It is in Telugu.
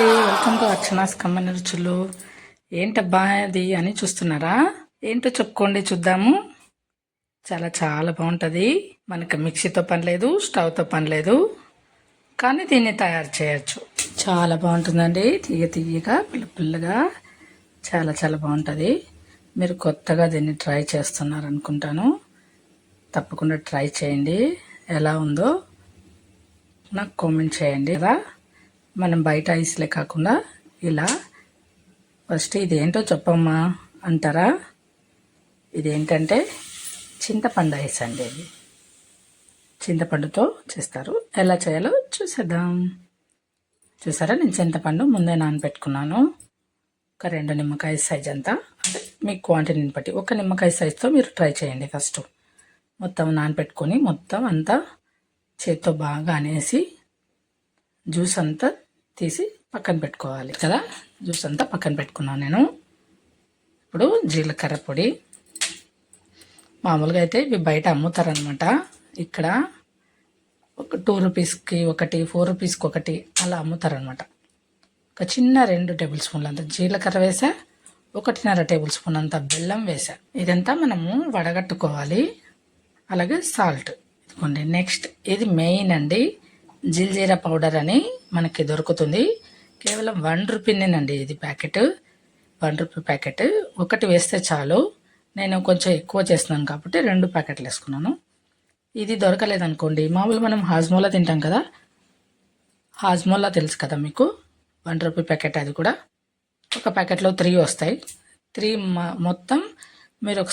అండి. వెల్కమ్ టు అర్చనాస్ కమ్మని రుచులు. ఏంటబ్బా అది అని చూస్తున్నారా? ఏంటో చెప్పుకోండి చూద్దాము. చాలా చాలా బాగుంటుంది. మనకి మిక్సీతో పని లేదు స్టవ్తో పని లేదు. కానీ దీన్ని తయారు చేయొచ్చు. చాలా బాగుంటుందండి. తీయ తీయగా పుల్ల పుల్లగా. చాలా చాలా బాగుంటుంది. మీరు కొత్తగా దీన్ని ట్రై చేస్తున్నారు అనుకుంటాను తప్పకుండా ట్రై చేయండి. ఎలా ఉందో నాకు కామెంట్ చేయండి. కదా మనం బయట ఐస్లే కాకుండా ఇలా ఫస్ట్ ఇదేంటో చెప్పమ్మా అంటారా? ఇదేంటంటే చింతపండు ఐస్ అండి ఇది. చింతపండుతో చేస్తారు. ఎలా చేయాలో చూసేద్దాం. చూసారా? నేను చింతపండు ముందే నానబెట్టుకున్నాను. ఒక రెండు నిమ్మకాయ సైజ్ అంతా. అంటే మీ క్వాంటిటీని బట్టి ఒక నిమ్మకాయ సైజుతో మీరు ట్రై చేయండి ఫస్ట్ మొత్తం నానబెట్టుకొని మొత్తం అంతా చేత్తో బాగా అనేసి జ్యూస్ అంతా తీసి పక్కన పెట్టుకోవాలి కదా. జ్యూస్ అంతా పక్కన పెట్టుకున్నాను నేను. ఇప్పుడు జీలకర్ర పొడి. మామూలుగా అయితే ఇవి బయట అమ్ముతారనమాట ఇక్కడ ఒక టూ రూపీస్కి ఒకటి ఫోర్ రూపీస్కి ఒకటి అలా అమ్ముతారనమాట ఒక చిన్న రెండు టేబుల్ స్పూన్లు అంత జీలకర్ర వేసా ఒకటిన్నర టేబుల్ స్పూన్ అంత బెల్లం వేసా. ఇదంతా మనము వడగట్టుకోవాలి. అలాగే సాల్ట్. ఇదిగోండి నెక్స్ట్ ఇది మెయిన్ అండి. జిల్జీరా పౌడర్ అని మనకి దొరుకుతుంది. కేవలం వన్ రూపీనేనండి ఇది ప్యాకెట్. One rupee packet. ఒకటి వేస్తే చాలు. నేను కొంచెం ఎక్కువ చేస్తున్నాను కాబట్టి రెండు ప్యాకెట్లు వేసుకున్నాను. ఇది దొరకలేదనుకోండి. మామూలు మనం హాజ్మోలా తింటాం కదా? హాజ్మోలా తెలుసు కదా మీకు? వన్ రూపీ ప్యాకెట్ అది కూడా. ఒక ప్యాకెట్లో త్రీ వస్తాయి. త్రీ మొత్తం మీరు ఒకసారి